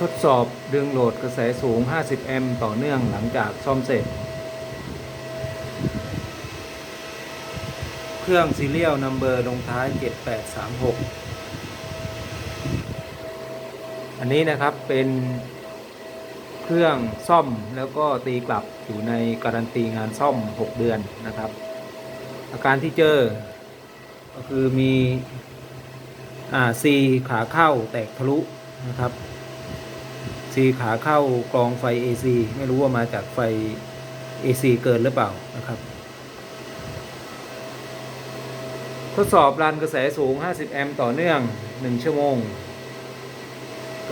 ทดสอบดึงโหลดกระแสสูง 50 แอมป์ต่อเนื่องหลังจากซ่อมเสร็จ เครื่องซีเรียลนัมเบอร์ลงท้าย 7836 อันนี้นะครับเป็นเครื่องซ่อมแล้วก็ตีกลับอยู่ในการันตีงานซ่อม 6 เดือนนะครับ อาการที่เจอ ก็คือมีอ่าซีขาเข้าแตกทะลุนะครับ ซีขาเข้ากรองไฟ AC ไม่รู้ว่ามาจากไฟ AC เกินหรือเปล่านะครับ ทดสอบรันกระแสสูง 50 แอมป์ต่อเนื่อง 1 ชั่วโมง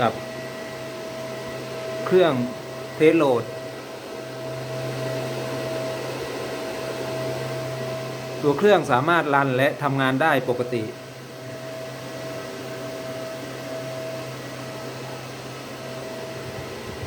กับ เครื่องเทสโหลด ตัวเครื่องสามารถรันและทำงานได้ปกติ